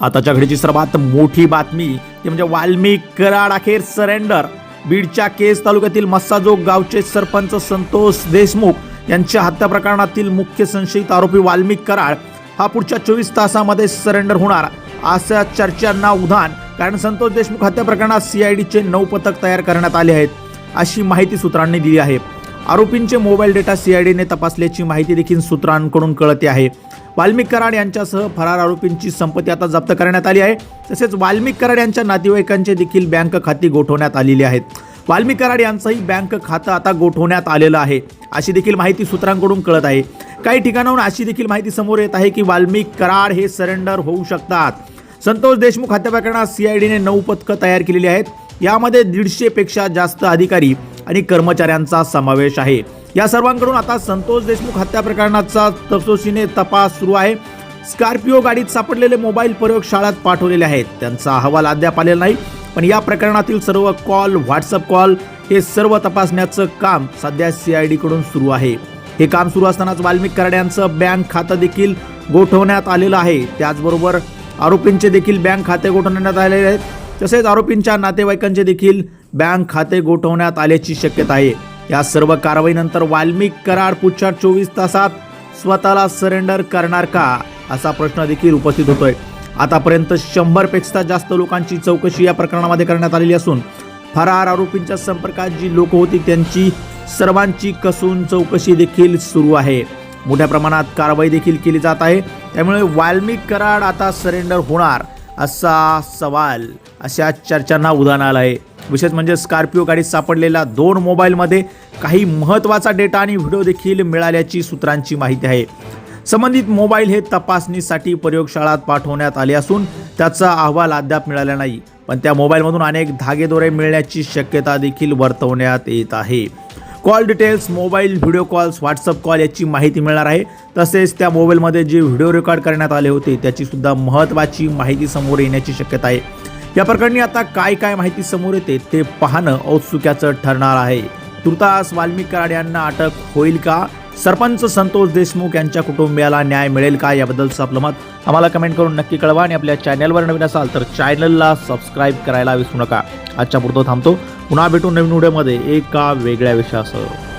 आताच्या घडीची सर्वात मोठी बातमी ती म्हणजे वाल्मिक कराड अखेर सरेंडर बीडच्या केस तालुक्यातील मस्साजोग गावचे सरपंच संतोष देशमुख यांच्या हत्या प्रकरणातील मुख्य संशयित आरोपी वाल्मिक कराड हा पुढच्या चोवीस तासामध्ये सरेंडर होणार. अशा चर्चांना उधाण कारण संतोष देशमुख हत्या प्रकरणात सीआयडीचे नऊ पथक तयार करण्यात आले आहेत अशी माहिती सूत्रांनी दिली आहे. आरोपींचे मोबाईल डेटा सीआयडीने तपासल्याची माहिती देखील सूत्रांकडून कळते आहे. वाल्मिक कराड यांच्यासह फरार आरोपींची संपत्ती आता जप्त करण्यात आली आहे. तसेच वाल्मिक कराड यांच्या नातेवाईकांचे देखील बँक खाती गोठवण्यात आलेली आहेत. वाल्मिक कराड यांचंही बँक खातं आता गोठवण्यात आलेलं आहे अशी देखील माहिती सूत्रांकडून कळत आहे. काही ठिकाणाहून अशी देखील माहिती समोर येत आहे की वाल्मिक कराड हे सरेंडर होऊ शकतात. संतोष देशमुख हत्या प्रकरणात सीआयडीने नऊ पथकं तयार केलेली आहेत. यामध्ये दीडशेपेक्षा जास्त अधिकारी आणि कर्मचाऱ्यांचा समावेश आहे. या सर्वांकडून आता संतोष देशमुख हत्या प्रकरणाचा तसोशीने तपास सुरू आहे. स्कॉर्पिओ गाडीत सापडलेले मोबाईल प्रयोगशाळात पाठवलेले आहेत. त्यांचा अहवाल अद्याप आलेला नाही. पण या प्रकरणातील सर्व कॉल व्हॉट्सअप कॉल हे सर्व तपासण्याचं काम सध्या सी आय डीकडून सुरू आहे. हे काम सुरू असतानाच वाल्मिक कराड बँक खातं देखील गोठवण्यात आलेलं आहे. त्याचबरोबर आरोपींचे देखील बँक खाते गोठवण्यात आलेले आहेत. तसेच आरोपींच्या नातेवाईकांचे देखील बँक खाते गोठवण्यात आल्याची शक्यता आहे. या सर्व कारवाईनंतर वाल्मिक कराड पुढच्या चोवीस तासात स्वतःला सरेंडर करणार का असा प्रश्न देखील उपस्थित होतोय. आतापर्यंत शंभरपेक्षा जास्त लोकांची चौकशी या प्रकरणामध्ये करण्यात आलेली असून फरार आरोपींच्या संपर्कात जी लोक होती त्यांची सर्वांची कसून चौकशी देखील सुरू आहे. मोठ्या प्रमाणात कारवाई देखील केली जात आहे. त्यामुळे वाल्मिक कराड आता सरेंडर होणार असा सवाल अशा चर्चांना उदाहरण आलं आहे. विशेष म्हणजे स्कॉर्पिओ गाडीत सापडलेल्या दोन मोबाईलमध्ये काही महत्त्वाचा डेटा आणि व्हिडिओ देखील मिळाल्याची सूत्रांची माहिती आहे. संबंधित मोबाईल हे तपासणीसाठी प्रयोगशाळात पाठवण्यात आले असून त्याचा अहवाल अद्याप मिळाला नाही. पण त्या मोबाईलमधून अनेक धागेदोरे मिळण्याची शक्यता देखील वर्तवण्यात येत आहे. Call details mobile video calls WhatsApp call याची माहिती मिळणार आहे. तसेच त्या मोबाईलमध्ये जे व्हिडिओ रेकॉर्ड करण्यात आले होते त्याची सुद्धा महत्त्वाची माहिती समोर येण्याची शक्यता आहे. या प्रकरणी आता काय काय माहिती समोर येते ते पाहणं औत्सुक्याचं ठरणार आहे. तुर्तास वाल्मिक कराड यांना अटक होईल का? सरपंच संतोष देशमुख यांच्या कुटुंबियाला न्याय मिळेल का? याबद्दलचं आपलं मत आम्हाला कमेंट करून नक्की कळवा आणि आपल्या चॅनलवर नवीन असाल तर चॅनलला सबस्क्राईब करायला विसरू नका. आजच्या पुरतो थांबतो. पुन्हा भेटू नवीन व्हिडिओमध्ये एका वेगळ्या विषयासह.